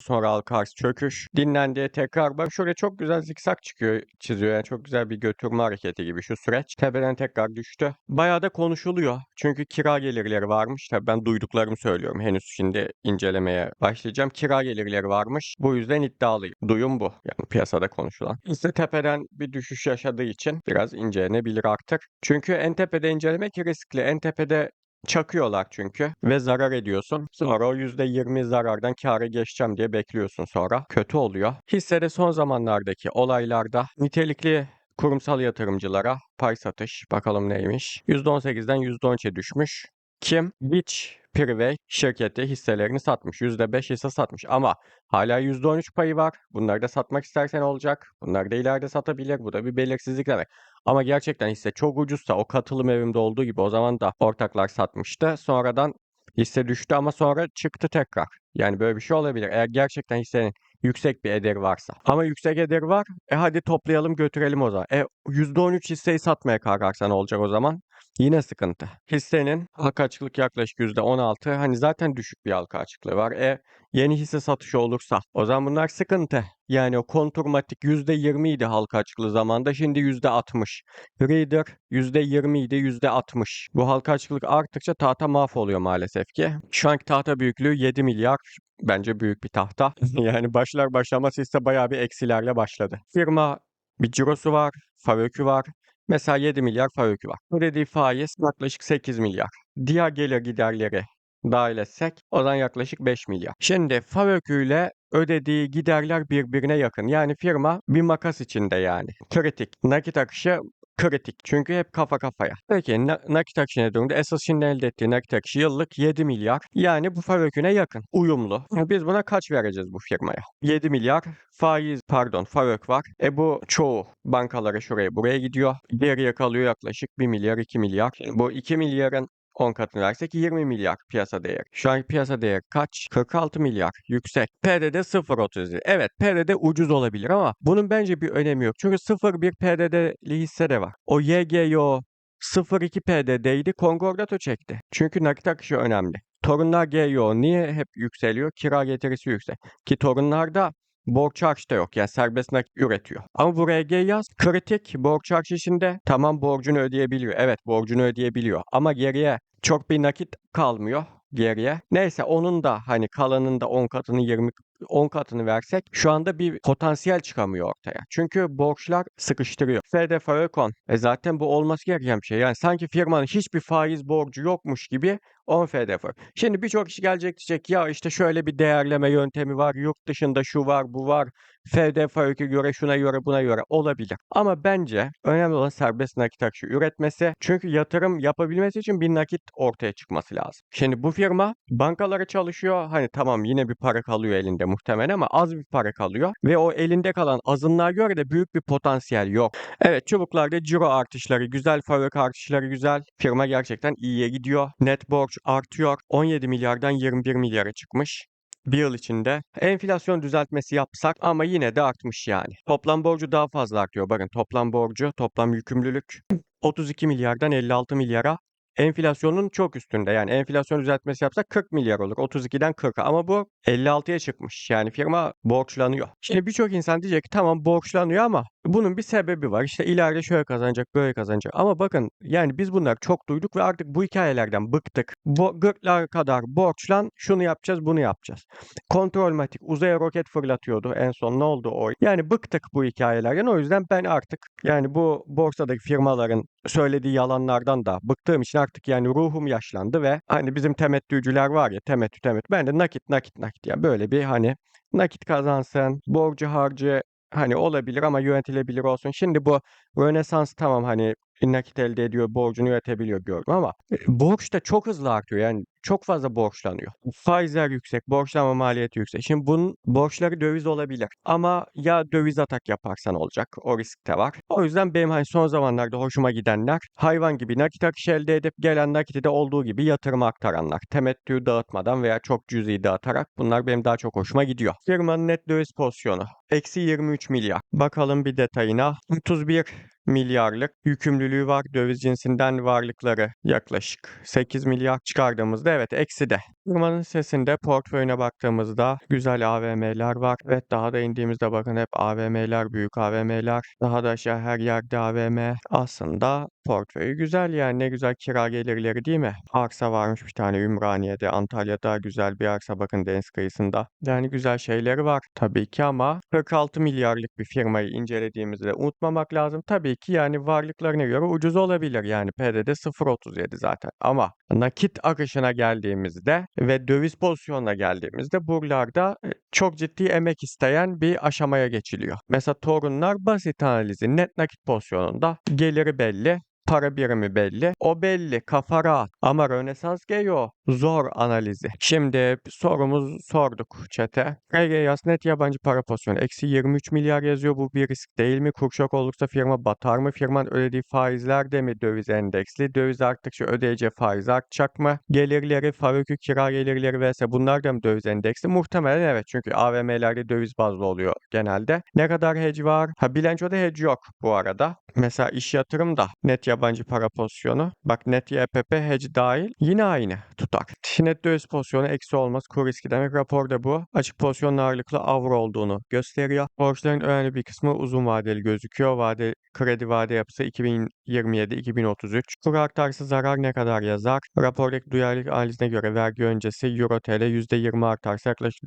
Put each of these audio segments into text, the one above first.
Sonra halka arz çöküş. Dinlendiği tekrar bak şuraya çok güzel zikzak çıkıyor çiziyor. Yani çok güzel bir götürme hareketi gibi şu süreç. Tepeden tekrar düştü. Bayağı da konuşuluyor. Çünkü kira gelirleri varmış. Tabii ben duyduklarımı söylüyorum. Henüz şimdi incelemeye başlayacağım. Kira gelirleri varmış. Bu yüzden iddialıyım. Duyum bu. Yani piyasada konuşulan. Hisse tepeden bir düşüş yaşadığı için biraz incelenebilir artık. Çünkü en tepede incelemek riskli. En tepede Çakıyorlar çünkü ve zarar ediyorsun. Sonra o %20 zarardan kâra geçeceğim diye bekliyorsun sonra. Kötü oluyor. Hissede son zamanlardaki olaylarda nitelikli kurumsal yatırımcılara pay satış bakalım neymiş. %18'den %13'e düşmüş. Kim? Beach Privé şirketi hisselerini satmış. %5 hisse satmış ama hala %13 payı var. Bunları da satmak istersen olacak. Bunları da ileride satabilir. Bu da bir belirsizlik demek. Ama gerçekten hisse çok ucuzsa o katılım evimde olduğu gibi o zaman da ortaklar satmıştı. Sonradan hisse düştü ama sonra çıktı tekrar. Yani böyle bir şey olabilir. Eğer gerçekten hissenin yüksek bir ederi varsa. Ama yüksek ederi var. E hadi toplayalım götürelim o zaman. E %13 hisseyi satmaya kalkarsan olacak o zaman. Yine sıkıntı. Hissenin halka açıklık yaklaşık %16. Hani zaten düşük bir halka açıklığı var. E yeni hisse satışı olursa o zaman bunlar sıkıntı. Yani o konturmatik %20 idi halka açıklığı zamanda şimdi %60. Reader %20 idi %60. Bu halka açıklık arttıkça tahta mahvoluyor maalesef ki. Şu anki tahta büyüklüğü 7 milyar. Bence büyük bir tahta. yani başlar başlamaz hisse bayağı bir eksilerle başladı. Firma bir cirosu var, FAVÖK'ü var. Mesela 7 milyar FAVÖK'ü var. Ödediği faiz yaklaşık 8 milyar. Diğer gelir giderleri dahil etsek o zaman yaklaşık 5 milyar. Şimdi FAVÖK'ü ile ödediği giderler birbirine yakın. Yani firma bir makas içinde yani. Kritik. Nakit akışı kritik. Çünkü hep kafa kafaya. Peki na- nakit akışı ne durumda? Esas şimdi elde ettiği nakit akışı yıllık 7 milyar. Yani bu FAVÖK'üne yakın. Uyumlu. E Biz buna kaç vereceğiz bu firmaya? 7 milyar faiz pardon FAVÖK var. E bu çoğu bankalara şuraya buraya gidiyor. Geriye kalıyor yaklaşık 1 milyar 2 milyar. Şimdi bu 2 milyarın 10 katını versek 20 milyar piyasa değeri. Şu an piyasa değeri kaç? 46 milyar. Yüksek. PDD 0.37. Evet PDD ucuz olabilir ama bunun bence bir önemi yok. Çünkü 0.1 PDD'li hisse de var. O YGYO 0.2 PDD'ydi. Kongordato çekti. Çünkü nakit akışı önemli. Torunlar GYO niye hep yükseliyor? Kira getirisi yüksek. Ki torunlarda borç harç da yok. Yani serbest nakit üretiyor. Ama bu RG yaz kritik borç harç işinde tamam borcunu ödeyebiliyor. Evet borcunu ödeyebiliyor. Ama geriye çok bir nakit kalmıyor geriye. Neyse onun da hani kalanın da 10 katını 20 10 katını versek şu anda bir potansiyel çıkamıyor ortaya. Çünkü borçlar sıkıştırıyor. FD Ökon. E zaten bu olması gereken bir şey. Yani sanki firmanın hiçbir faiz borcu yokmuş gibi 10 FDF. Şimdi birçok kişi gelecek diyecek ya işte şöyle bir değerleme yöntemi var. Yurt dışında şu var bu var. FDFÖK'e göre şuna göre buna göre olabilir. Ama bence önemli olan serbest nakit akışı üretmesi. Çünkü yatırım yapabilmesi için bir nakit ortaya çıkması lazım. Şimdi bu firma bankalara çalışıyor. Hani tamam yine bir para kalıyor elinde muhtemelen ama az bir para kalıyor. Ve o elinde kalan azınlığa göre de büyük bir potansiyel yok. Evet çubuklarda ciro artışları güzel, fabrik artışları güzel. Firma gerçekten iyiye gidiyor. Net borç artıyor. 17 milyardan 21 milyara çıkmış bir yıl içinde enflasyon düzeltmesi yapsak ama yine de artmış yani. Toplam borcu daha fazla artıyor. Bakın toplam borcu, toplam yükümlülük 32 milyardan 56 milyara enflasyonun çok üstünde. Yani enflasyon düzeltmesi yapsak 40 milyar olur. 32'den 40'a ama bu 56'ya çıkmış. Yani firma borçlanıyor. Şimdi birçok insan diyecek ki tamam borçlanıyor ama bunun bir sebebi var. İşte ileride şöyle kazanacak, böyle kazanacak. Ama bakın yani biz bunları çok duyduk ve artık bu hikayelerden bıktık. Bu gırtlağa kadar borçlan, şunu yapacağız, bunu yapacağız. Kontrolmatik uzaya roket fırlatıyordu en son ne oldu o? Yani bıktık bu hikayelerden. O yüzden ben artık yani bu borsadaki firmaların söylediği yalanlardan da bıktığım için artık yani ruhum yaşlandı ve hani bizim temettücüler var ya temettü temettü. Ben de nakit nakit nakit ya böyle bir hani nakit kazansın, borcu harcı hani olabilir ama yönetilebilir olsun. Şimdi bu Rönesans tamam hani nakit elde ediyor, borcunu yönetebiliyor gördüm ama e, borç da çok hızlı artıyor. Yani çok fazla borçlanıyor. Faizler yüksek, borçlanma maliyeti yüksek. Şimdi bunun borçları döviz olabilir. Ama ya döviz atak yaparsan olacak. O risk de var. O yüzden benim hani son zamanlarda hoşuma gidenler hayvan gibi nakit akışı elde edip gelen nakiti de olduğu gibi yatırıma aktaranlar. Temettü dağıtmadan veya çok cüzi dağıtarak bunlar benim daha çok hoşuma gidiyor. Firmanın net döviz pozisyonu. Eksi 23 milyar. Bakalım bir detayına. 31 milyarlık yükümlülüğü var. Döviz cinsinden varlıkları yaklaşık 8 milyar çıkardığımızda evet eksi de. Firmanın sesinde portföyüne baktığımızda güzel AVM'ler var. Evet daha da indiğimizde bakın hep AVM'ler, büyük AVM'ler. Daha da aşağı her yerde AVM. Aslında portföyü güzel yani ne güzel kira gelirleri değil mi? Arsa varmış bir tane Ümraniye'de, Antalya'da güzel bir arsa bakın deniz kıyısında. Yani güzel şeyleri var tabii ki ama 46 milyarlık bir firmayı incelediğimizde unutmamak lazım. Tabii ki yani varlıklarına göre ucuz olabilir yani PDD 0.37 zaten ama nakit akışına geldiğimizde ve döviz pozisyonuna geldiğimizde buralarda e, çok ciddi emek isteyen bir aşamaya geçiliyor. Mesela torunlar basit analizi net nakit pozisyonunda geliri belli, para birimi belli. O belli, kafa rahat. Ama Rönesans Geo zor analizi. Şimdi sorumuz sorduk çete. RGYAS net yabancı para pozisyonu. Eksi 23 milyar yazıyor. Bu bir risk değil mi? Kur şok olursa firma batar mı? Firmanın ödediği faizler de mi döviz endeksli? Döviz arttıkça ödeyeceği faiz artacak mı? Gelirleri, fabrika kira gelirleri vs. bunlar da mı döviz endeksli? Muhtemelen evet. Çünkü AVM'lerde döviz bazlı oluyor genelde. Ne kadar hedge var? Ha bilançoda hedge yok bu arada. Mesela iş yatırım da net yabancı para pozisyonu. Bak net YPP hedge dahil yine aynı tutar. Net döviz pozisyonu eksi olmaz. Kur riski demek. Raporda bu. Açık pozisyonun ağırlıklı avro olduğunu gösteriyor. Borçların önemli bir kısmı uzun vadeli gözüküyor. Vade, kredi vade yapısı 2027-2033. Kur artarsa zarar ne kadar yazar? Rapordaki duyarlılık analizine göre vergi öncesi Euro TL %20 artarsa yaklaşık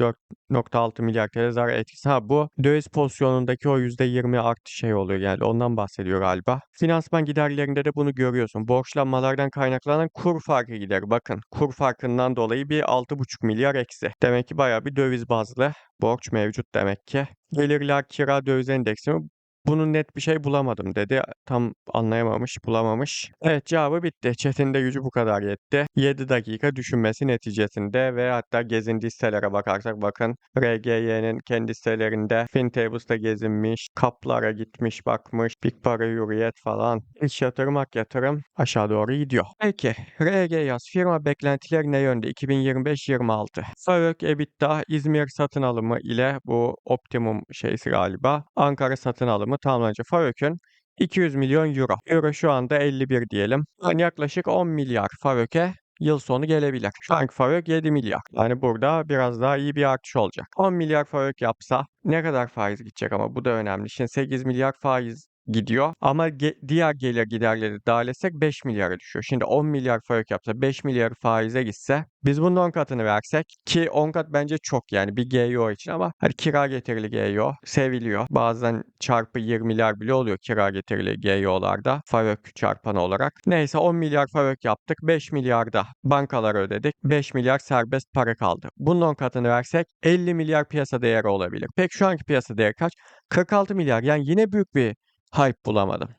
4.6 milyar TL zarar etkisi. Ha bu döviz pozisyonundaki o %20 artış şey oluyor yani ondan bahsediyor galiba. Finansman giderlerinde de bunu görüyorsun. Borçlanmalardan kaynaklanan kur farkı gideri. Bakın kur farkından dolayı bir 6,5 milyar eksi. Demek ki bayağı bir döviz bazlı borç mevcut demek ki. Gelirler kira döviz endeksi mi? Bunun net bir şey bulamadım dedi. Tam anlayamamış, bulamamış. Evet cevabı bitti. Chat'in de gücü bu kadar yetti. 7 dakika düşünmesi neticesinde ve hatta gezindiği sitelere bakarsak bakın RGY'nin kendi sitelerinde FinTables'da gezinmiş, kaplara gitmiş, bakmış, Big Para Hürriyet falan. İş yatırım, hak yatırım aşağı doğru gidiyor. Peki RG yaz firma beklentileri ne yönde? 2025-26. Faruk EBITDA İzmir satın alımı ile bu optimum şeysi galiba. Ankara satın alımı tamamlanacak. Faruk'un 200 milyon euro. Euro şu anda 51 diyelim. Yani yaklaşık 10 milyar Faruk'e yıl sonu gelebilir. Şu anki Faruk 7 milyar. Yani burada biraz daha iyi bir artış olacak. 10 milyar Faruk yapsa ne kadar faiz gidecek ama bu da önemli. Şimdi 8 milyar faiz gidiyor ama ge- diğer gelir giderleri dahil etsek 5 milyara düşüyor. Şimdi 10 milyar fark yapsa 5 milyar faize gitse biz bunun 10 katını versek ki 10 kat bence çok yani bir GEO için ama hani kira getirili GEO seviliyor. Bazen çarpı 20 milyar bile oluyor kira getirili GEO'larda FAVÖK çarpanı olarak. Neyse 10 milyar FAVÖK yaptık. 5 milyar da bankalara ödedik. 5 milyar serbest para kaldı. Bunun 10 katını versek 50 milyar piyasa değeri olabilir. Peki şu anki piyasa değeri kaç? 46 milyar. Yani yine büyük bir hype bulamadım.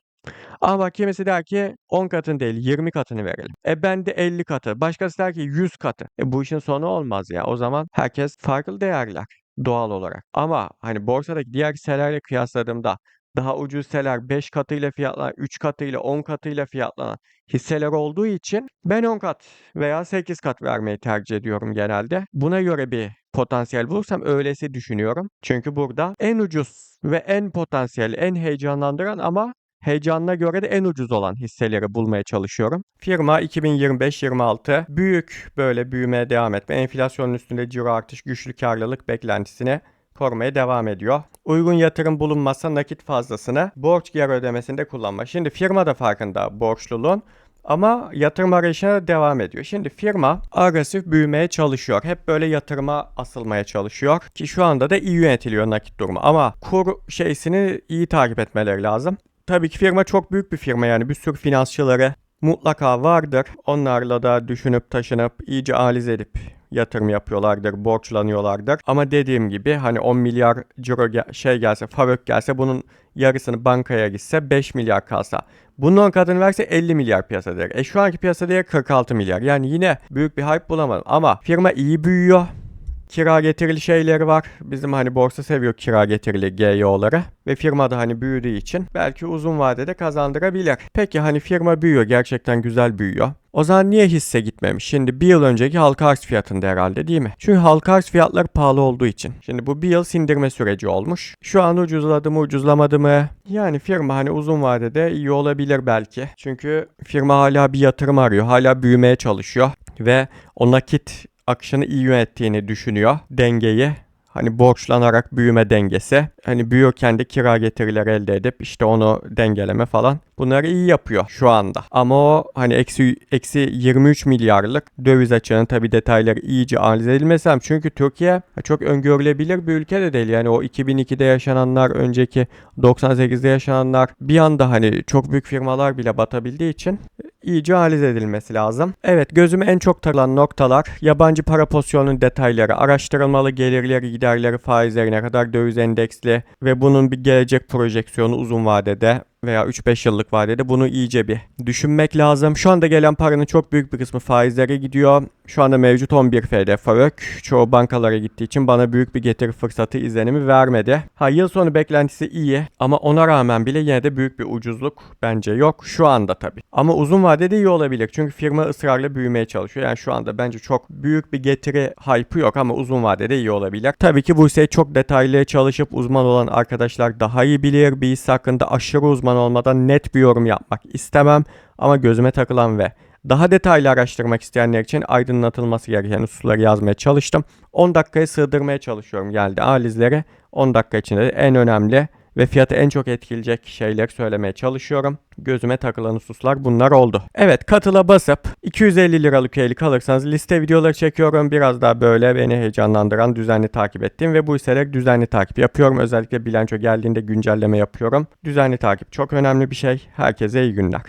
Ama bak kimisi der ki 10 katını değil 20 katını verelim. E ben de 50 katı. Başkası der ki 100 katı. E bu işin sonu olmaz ya. O zaman herkes farklı değerler doğal olarak. Ama hani borsadaki diğer hisselerle kıyasladığımda daha ucuz hisseler 5 katıyla fiyatlanan, 3 katıyla, 10 katıyla fiyatlanan hisseler olduğu için ben 10 kat veya 8 kat vermeyi tercih ediyorum genelde. Buna göre bir potansiyel bulursam öylesi düşünüyorum. Çünkü burada en ucuz ve en potansiyel, en heyecanlandıran ama heyecanına göre de en ucuz olan hisseleri bulmaya çalışıyorum. Firma 2025-26 büyük böyle büyümeye devam etme, enflasyonun üstünde ciro artış, güçlü karlılık beklentisini korumaya devam ediyor. Uygun yatırım bulunmazsa nakit fazlasını borç geri ödemesinde kullanma. Şimdi firma da farkında borçluluğun ama yatırım arayışına devam ediyor. Şimdi firma agresif büyümeye çalışıyor. Hep böyle yatırıma asılmaya çalışıyor. Ki şu anda da iyi yönetiliyor nakit durumu. Ama kur şeysini iyi takip etmeleri lazım. Tabii ki firma çok büyük bir firma yani bir sürü finansçıları mutlaka vardır. Onlarla da düşünüp taşınıp iyice analiz edip yatırım yapıyorlardır, borçlanıyorlardır. Ama dediğim gibi hani 10 milyar ciro gel- şey gelse, fark gelse bunun yarısını bankaya gitse 5 milyar kalsa. Bunun 10 katını verse 50 milyar piyasa değeri. E şu anki piyasa değeri 46 milyar. Yani yine büyük bir hype bulamadım. Ama firma iyi büyüyor. Kira getirili şeyleri var. Bizim hani borsa seviyor kira getirili GYO'ları ve firma da hani büyüdüğü için belki uzun vadede kazandırabilir. Peki hani firma büyüyor, gerçekten güzel büyüyor. O zaman niye hisse gitmemiş? Şimdi bir yıl önceki halka arz fiyatında herhalde değil mi? Çünkü halka arz fiyatları pahalı olduğu için. Şimdi bu bir yıl sindirme süreci olmuş. Şu an ucuzladı mı ucuzlamadı mı? Yani firma hani uzun vadede iyi olabilir belki. Çünkü firma hala bir yatırım arıyor. Hala büyümeye çalışıyor. Ve o nakit akışını iyi yönettiğini düşünüyor. Dengeyi Hani borçlanarak büyüme dengesi. Hani büyürken de kira getirileri elde edip işte onu dengeleme falan. Bunları iyi yapıyor şu anda. Ama o hani eksi, eksi 23 milyarlık döviz açığının tabi detayları iyice analiz edilmesem. Çünkü Türkiye çok öngörülebilir bir ülke de değil. Yani o 2002'de yaşananlar, önceki 98'de yaşananlar bir anda hani çok büyük firmalar bile batabildiği için iyice analiz edilmesi lazım. Evet gözüme en çok takılan noktalar yabancı para pozisyonunun detayları, araştırılmalı gelirleri, giderleri, faizleri ne kadar döviz endeksli ve bunun bir gelecek projeksiyonu uzun vadede veya 3-5 yıllık vadede bunu iyice bir düşünmek lazım. Şu anda gelen paranın çok büyük bir kısmı faizlere gidiyor. Şu anda mevcut 11 FD FAVÖK çoğu bankalara gittiği için bana büyük bir getiri fırsatı izlenimi vermedi. Ha yıl sonu beklentisi iyi ama ona rağmen bile yine de büyük bir ucuzluk bence yok şu anda tabii. Ama uzun vadede iyi olabilir çünkü firma ısrarla büyümeye çalışıyor. Yani şu anda bence çok büyük bir getiri hype'ı yok ama uzun vadede iyi olabilir. Tabii ki bu ise çok detaylı çalışıp uzman olan arkadaşlar daha iyi bilir. Bir hisse hakkında aşırı uzman olmadan net bir yorum yapmak istemem ama gözüme takılan ve daha detaylı araştırmak isteyenler için aydınlatılması gereken hususları yazmaya çalıştım. 10 dakikaya sığdırmaya çalışıyorum geldi analizleri. 10 dakika içinde de en önemli ve fiyatı en çok etkileyecek şeyleri söylemeye çalışıyorum. Gözüme takılan hususlar bunlar oldu. Evet katıla basıp 250 liralık üyelik alırsanız liste videoları çekiyorum. Biraz daha böyle beni heyecanlandıran düzenli takip ettiğim ve bu hisseleri düzenli takip yapıyorum. Özellikle bilanço geldiğinde güncelleme yapıyorum. Düzenli takip çok önemli bir şey. Herkese iyi günler.